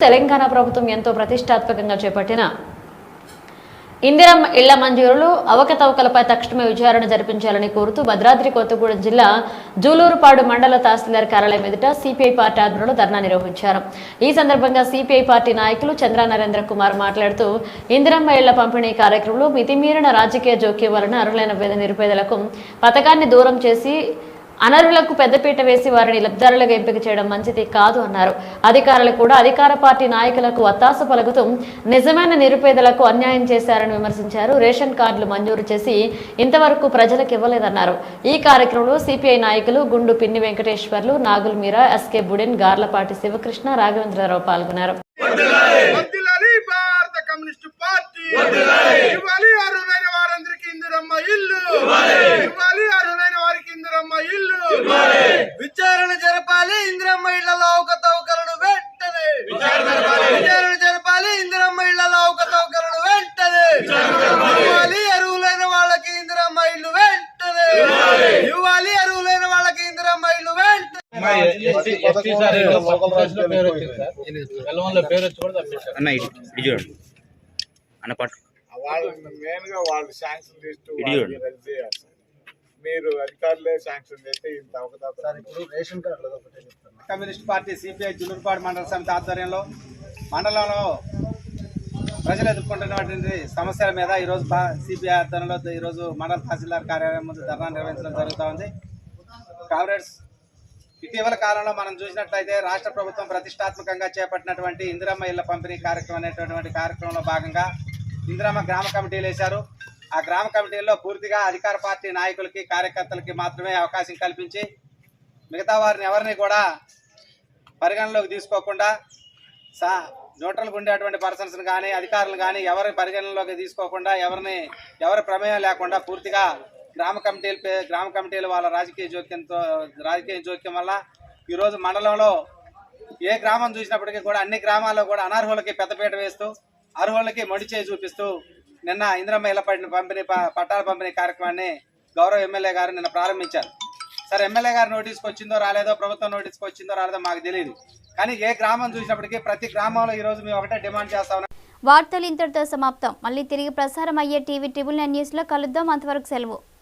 తెలంగాణ ప్రభుత్వం ఎంతో ప్రతిష్టాత్మకంగా చేపట్టిన ఇందిరమ్మ ఇళ్ళ మంజూరులు అవకతవకలపై తక్షణమే విచారణ జరిపించాలని కోరుతూ భద్రాద్రి కొత్తగూడెం జిల్లా జూలూరుపాడు మండల తహసీల్దార్ కార్యాలయం ఎదుట సిపిఐ పార్టీ ఆధ్వర్యంలో ధర్నా నిర్వహించారు. ఈ సందర్భంగా సిపిఐ పార్టీ నాయకులు చంద్ర నరేంద్ర కుమార్ మాట్లాడుతూ ఇందిరమ్మ ఇళ్ళ పంపిణీ కార్యక్రమంలో మితిమీరిన రాజకీయ జోక్యం వలన అర్హులైన పేద నిరుపేదలకు పథకాన్ని దూరం చేసి అనర్హులకు పెద్దపీట వేసి వారిని లబ్ధారులుగా ఎంపిక చేయడం మంచిది కాదు అన్నారు. అధికారులు కూడా అధికార పార్టీ నాయకులకు వత్తాసు పలుకుతూ నిజమైన నిరుపేదలకు అన్యాయం చేశారని విమర్శించారు. రేషన్ కార్డులు మంజూరు చేసి ఇంతవరకు ప్రజలకు ఇవ్వలేదన్నారు. ఈ కార్యక్రమంలో సిపిఐ నాయకులు గుండు పిన్ని వెంకటేశ్వర్లు నాగుల్ మీరా ఎస్కే బుడెన్ గార్లపాటి శివకృష్ణ రాఘవేంద్రరావు పాల్గొన్నారు వర్ధిల్లాలి భారత కమ్యూనిస్ట్ పార్టీ ఇవ్వాలి అర్హులైన వారందరికీ ఇందిరమ్మ ఇల్లు ఇవ్వాలి అర్హులైన వారికి ఇందిరమ్మ ఇల్లు విచారణ జరపాలి ఇందిరమ్మ ఇళ్ళలో అవకతవకలను వెంటనే! విచారణ జరపాలి! ఇందిరమ్మ ఇళ్ళలో అవకతవకలను వెంటనే! ఇవ్వాలి అరువులైన వాళ్ళకి ఇందిరమ్మ ఇల్లు వెంటనే! ఇవ్వాలి అరువులైన వాళ్ళకి ఇందిరమ్మ ఇల్లు వెంటనే! అన్న పట్టు. వాళ్ళు మెయిన్గా వాళ్ళు శాంక్షన్ లిస్ట్ మీరు అధికారులే శాంక్షన్ చేస్తే ఇంత ఇప్పుడు రేషన్ కార్డులు ఒకటే చెప్తున్నా. కమ్యూనిస్ట్ పార్టీ సిపిఐ జులూరుపాడు మండల సమితి ఆధ్వర్యంలో మండలంలో ప్రజలు ఎదుర్కొంటున్నటువంటి సమస్యల మీద ఈరోజు సిపిఐ ఆధ్వర్యంలో ఈరోజు మండల తహసీల్దార్ కార్యాలయం ముందు ధర్నా నిర్వహించడం జరుగుతూ ఉంది కామ్రేడ్స్ ఇటీవల కాలంలో మనం చూసినట్లయితే రాష్ట్ర ప్రభుత్వం ప్రతిష్టాత్మకంగా చేపట్టినటువంటి ఇందిరమ్మ ఇళ్ళ పంపిణీ కార్యక్రమం అనేటటువంటి కార్యక్రమంలో భాగంగా ఇందిరమ్మ గ్రామ కమిటీలు వేశారు. ఆ గ్రామ కమిటీల్లో పూర్తిగా అధికార పార్టీ నాయకులకి కార్యకర్తలకి మాత్రమే అవకాశం కల్పించి మిగతా వారిని ఎవరిని కూడా పరిగణలోకి తీసుకోకుండా సా న్యూట్రల్గా ఉండేటువంటి పర్సన్స్ని కానీ అధికారులు కానీ ఎవరిని పరిగణనలోకి తీసుకోకుండా ఎవరిని ఎవరి ప్రమేయం లేకుండా పూర్తిగా గ్రామ కమిటీలు పే- గ్రామ కమిటీలు వాళ్ళ రాజకీయ జోక్యంతో రాజకీయ జోక్యం వల్ల ఈరోజు మండలంలో ఏ గ్రామం చూసినప్పటికీ కూడా అన్ని గ్రామాల్లో కూడా అనర్హులకి పెద్దపీట వేస్తూ అర్హులకి మొడి చూపిస్తూ నిన్న ఇందిరమ్మ ఇళ్ళ పంపిణీ ప- పట్టాల పంపిణీ కార్యక్రమాన్ని గౌరవ ఎమ్మెల్యే గారు నిన్న ప్రారంభించారు. సరే ఎమ్మెల్యే గారు నోటీస్కి వచ్చిందో రాలేదో ప్రభుత్వం నోటీస్కి వచ్చిందో రాలేదో మాకు తెలియదు కానీ ఏ గ్రామం చూసినప్పటికీ ప్రతి గ్రామంలో ఈ రోజు మేము ఒకటే డిమాండ్ చేస్తా ఉన్నాం. వార్తలు ఇంతటితో సమాప్తం. మళ్ళీ తిరిగి ప్రసారం అయ్యే టీవీ ట్రిబుల్ నైన్ న్యూస్లో కలుద్దాం. అంతవరకు సెలవు.